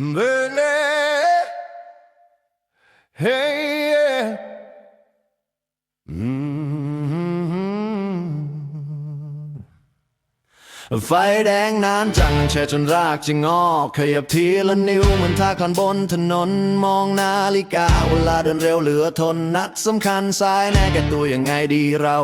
They. ไฟแดงนานจังแช่จนรากจะงอกขยับทีละนิ้วเหมือนทาคอนบนถนนมองนาฬิกาเวลาเดินเร็วเหลือทนนัดสำคัญสายแน่แก่ตัวยังไงดีเรา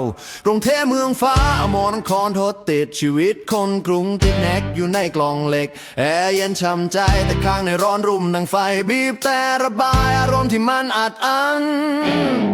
กรุงเทพเมืองฟ้าอมรนครทดติดชีวิตคนกรุงติดแนกอยู่ในกล่องเหล็ก แอร์เย็นช่ำใจแต่ข้างในร้อนรุ่มดังไฟบีบแต่ระบายอารมณ์ที่มันอัดอั้น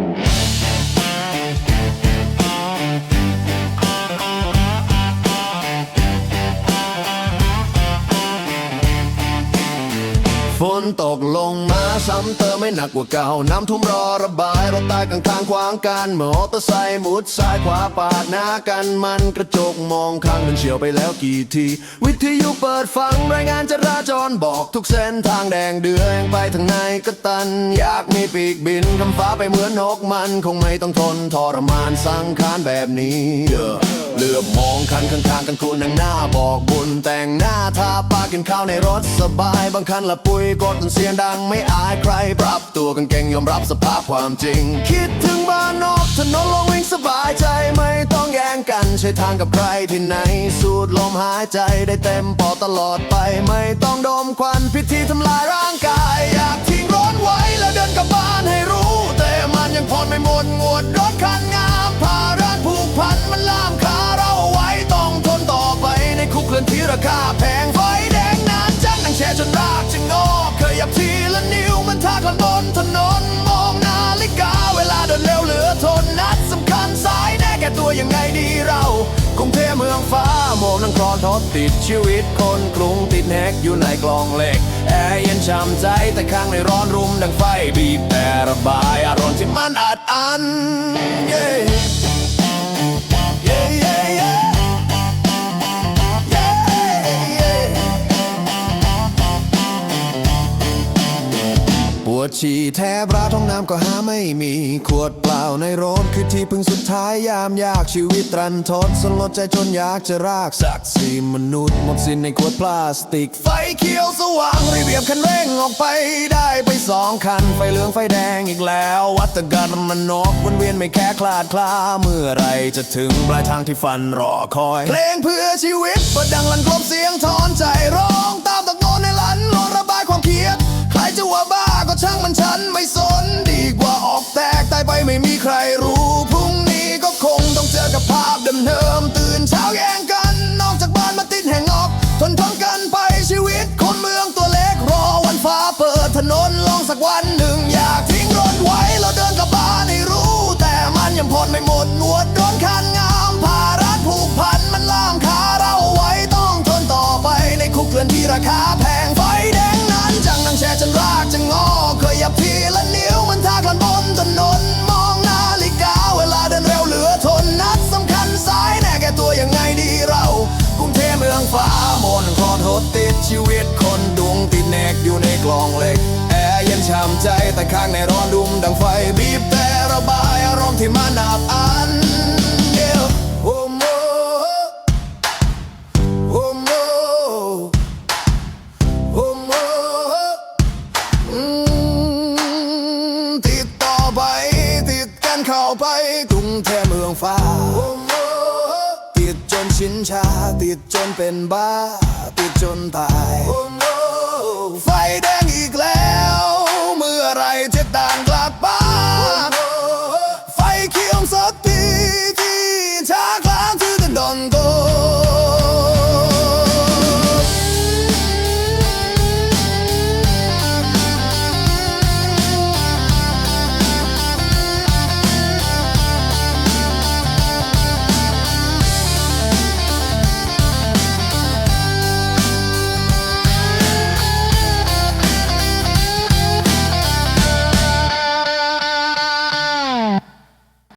ฝนตกลงมาซ้ำเติมไม่หนักกว่าเก่า น้ำท่วมรอระบายรถใต้กลางทางขวางกันมอเตอร์ไซค์มุดซ้ายขวาปาดหน้ากันมันกระจกมองข้างกันเฉียวไปแล้วกี่ที วิทยุเปิดฟังรายงานจราจรบอกทุกเส้นทางแดงเดืองไปทางไหนก็ตัน อยากมีปีกบินคำฟ้าไปเหมือนนกมัน คงไม่ต้องทนทรมานสังขารแบบนี้เด้อเหลือบมองคันข้างๆกันคุณนั่งหน้าบอกบุญแต่งหน้าทาปากกินข้าวในรถสบายบางคันละปุยกดจนเสียงดังไม่อายใคร ปรับตัวกันเก่งยอมรับสภาพความจริง คิดถึงบ้านนอกถนนลงวิ่งสบายใจไม่ต้องแย่งกันใช้ทางกับใครที่ไหน สูดลมหายใจได้เต็มปอดตลอดไป ไม่ต้องดมควันพิธีทำลายร่างกาย อยากทิ้งร้อนไว้แล้วเดินกลับบ้านให้รู้ แต่มันยังผ่อไม่หมดงวดรถคันากันบนถนนมองนาฬิกาเวลาเดินเร็วเหลือทนนัดสำคัญสายแน่แก่ตัวยังไงดีเรากรุงเทพเมืองฟ้าโมงนังครทดติดชีวิตคนกรุงติดแฮกอยู่ในกลองเหล็ก แอร์เย็นช่ำใจแต่ข้างในร้อนรุมดังไฟบีบแต่ระบายอารมณ์ที่มันอัดอัน Yeah, วดฉี่แทบราท้องน้ำก็หาไม่มี ขวดเปล่าในรถคือที่พึ่งสุดท้ายยามยากชีวิตรันทดสลดใจจนอยากจะรากศักดิ์ศรีมนุษย์หมดสิ้นในขวดพลาสติก ไฟเขียวสว่างรีเบียบคันเร่งออกไปได้ไปสองคัน ไฟเหลืองไฟแดงอีกแล้ว วัตกรรมมันนกวนเวียนไม่แค่คลาดคลาเมื่อไรจะถึงปลายทางที่ฝันรอคอยเพลงเพื่อชีวิตปิดดังลันกลมเสียงถอนใจร้องตาม สักวันหนึ่งอยากทิ้งรถไว้แล้วเดินกลับบ้านให้รู้ แต่มันยังผ่อนไม่หมดงวดโดนคันงามภาระผูกพันมันล่ามขาเราไว้ต้องทนต่อไปในคุกเคลื่อนที่ราคาแพงไฟแดงนั้นจังนั่งแช่จนรากจะงอเคยยับทีละนิ้วมันทากลันบนถนนมองนาฬิกาเวลาเดินเร็วเหลือทนนัดสำคัญสายแน่แก่ตัวยังไงดีเรากรุงเทพเมืองฟ้ามนครทดติดชีวิตคนดุงติดแนกอยู่ในกลองเหล็ก ช่ำใจแต่ข้างในร้อนดุมดังไฟบีบแต่ระบายอารมณ์ที่มันอับอันเดียวโอ้โมโอ้โมโอ้โมติดต่อไป ติดกันเข้าไปกรุงเทพเมืองฟ้าโอ้โมติดจนชินชา ติดจนเป็นบ้า ติดจนตายโอ้โมไฟแดงอีกแล้ว